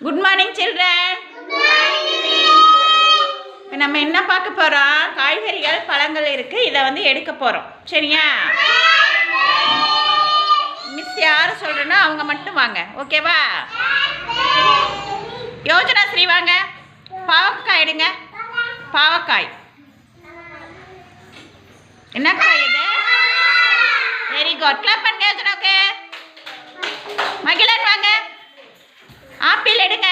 Good morning children இப்போ நம்ம என்ன பார்க்க போகிறோம் காய்கறிகள் பழங்கள் இருக்குது இதை வந்து எடுக்க போகிறோம் சரியா? மிஸ் யார் சொல்கிறேன்னா அவங்க மட்டும் வாங்க. ஓகேவா யோஜனா ஸ்ரீ வாங்க. பாவக்காய் எடுங்க. பாவக்காய். என்ன காய் இது? வெரி குட் கிளப் பண்ணுங்க யோஜனாக்கு மகிழன் ஆப்பிள் எடுங்க.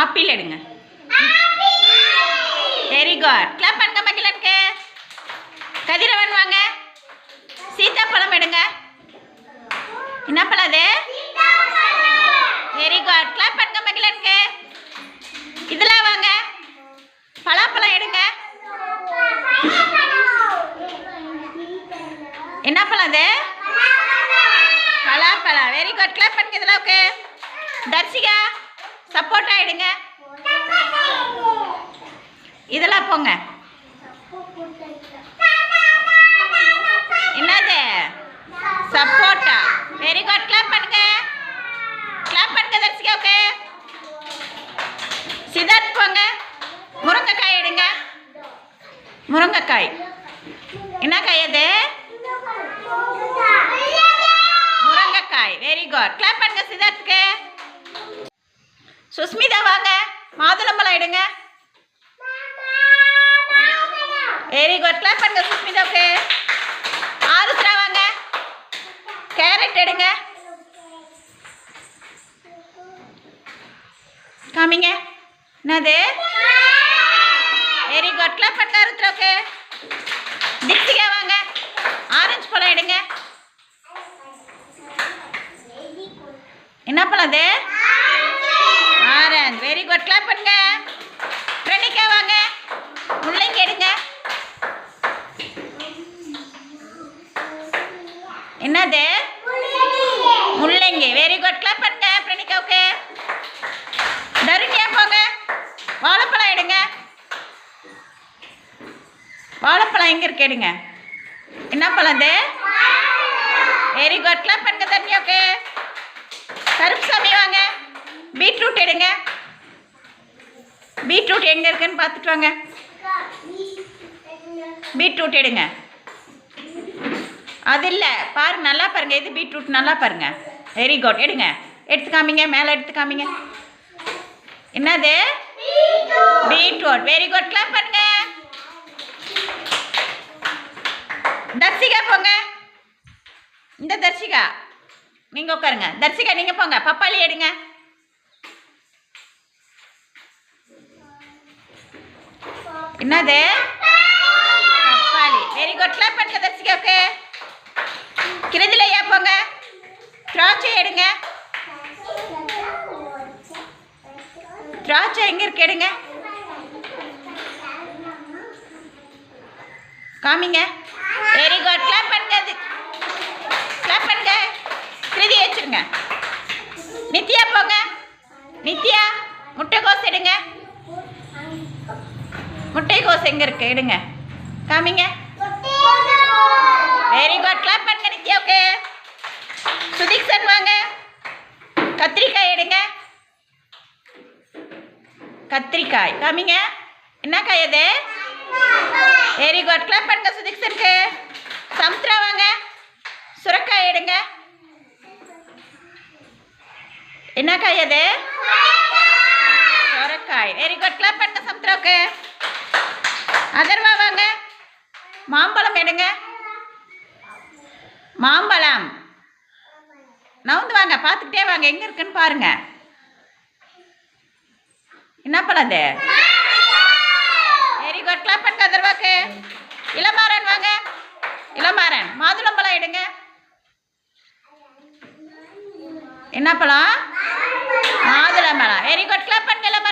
ஆப்பிள் எடுங்க. வெரி குட் கிளப் பண்ணுங்க மகிழனுக்கு. கதிரவன் வாங்க. சீத்தாப்பழம் எடுங்க. என்ன பழம் அது? வெரி குட் கிளப் பண்ணுங்க மகிழனுக்கு இதெல்லாம் வாங்க பலாப்பழம் எடுங்க என்ன பழம் அது பலாப்பழம் வெரி குட் கிளாப் பண்ணுங்க இதெல்லாம் ஓகே தர்சிகா சப்போட்டா எடுங்க. இதெல்லாம் போங்க. என்னது? சப்போட்டா வெரி குட் கிளாப் பண்ணுங்க. கிளாப் பண்ணுங்க தர்சிகா ஓகே சிதார்த் போங்க. முருங்கைக்காய் எடுங்க. முருங்கைக்காய். என்ன காய் அது முருங்கைக்காய் வெரி குட் கிளாப் பண்ணுங்க சித்தார்த்துக்கு சுஸ்மிதா வாங்க. மாதுளம்பழம் எடுங்க. வெரி குட் கிளாப் பண்ணுங்க சுஸ்மிதாவுக்கு ஆருத்ரா வாங்க. கேரட் எடுங்க. காமிங்க என்னது? வெரி குட் கிளாப் பண்ணுங்க ஆருத்ராவுக்கு திக்ஷிகா வாங்க. ஆரஞ்சு பழம் எடுங்க. என்ன பழம் அது? ஆரஞ்சு வெரி குட் கிளாப் பண்ணுங்க. பிரணிகா வாங்க. முள்ளங்கி எடுங்க. என்னது? முள்ளங்கி. வெரி குட் கிளாப் பண்ணுங்க பிரணிகாவுக்கு தருணியா போங்க. வாழைப்பழம் எடுங்க. வாழைப்பழம் எங்க இருக்கு எடுங்க. என்ன பழம் அது? வெரி குட் கிளாப் பண்ணுங்க தருணியாவுக்கு. கருப்புசாமி வாங்க. பீட்ரூட் எடுங்க. பீட்ரூட் எங்கே இருக்குன்னு பார்த்துட்டு வாங்க. பீட்ரூட் எடுங்க. அது இல்லை பாரு நல்லா பாருங்க. இது பீட்ரூட்? நல்லா பாருங்க. வெரி குட் எடுங்க. எடுத்து காமிங்க மேலே எடுத்து காமிங்க. என்னது? பீட்ரூட். வெரி குட் கிளாப் பண்ணுங்க. தர்சிகா போங்க. இந்த தர்சிகா நீங்கள் உட்காருங்க. தர்சிகா நீங்கள் போங்க. பப்பாளி எடுங்க. என்னது? பப்பாளி வெரி குட் கிளாப் பண்ணுங்க தர்சிகாவுக்கு. கிருதிலையா போங்க. திராட்சை எடுங்க. திராட்சை எங்க இருக்கு எடுங்க. காமிங்க. வெரி குட் கிளாப் பண்ணுங்க அது. கிளாப் பண்ணுங்க கிருதி வச்சிருங்க நித்யா போங்க. நித்யா முட்டைகோஸ் எடுங்க. முட்டைகோஸ் எங்க இருக்கு எடுங்க. காமிங்க. வெரி குட் கிளாப் பண்ணுங்க நித்யா ஓகே சுதீக்ஷன் வாங்க. கத்திரிக்காய் எடுங்க. கத்திரிக்காய். காமிங்க. என்ன காய் அது? வெரி குட் கிளாப் பண்ணுங்க சுதீக்ஷனுக்கு. சமுத்ரா வாங்க. சுரக்காய் எடுங்க. என்ன காய் அது? சுரக்காய். வெரி குட் கிளாப் பண்ணுங்க சமுத்ராவுக்கு. அதர்வா வாங்க. மாம்பழம் எடுங்க. மாம்பழம். நவுந்து வாங்க பார்த்துக்கிட்டே வாங்க எங்கே இருக்குன்னு பாருங்க. என்ன பழம் அது? வெரி குட் கிளாப் பண்ணுங்க அதர்வாக்கு. இளமாறன் வாங்க. இளமாறன் மாதுளம்பழம் எடுங்க. என்ன பழம்? மாதுளம்பழம் வெரி குட் கிளாப் பண்ணுங்க இளமாறன்.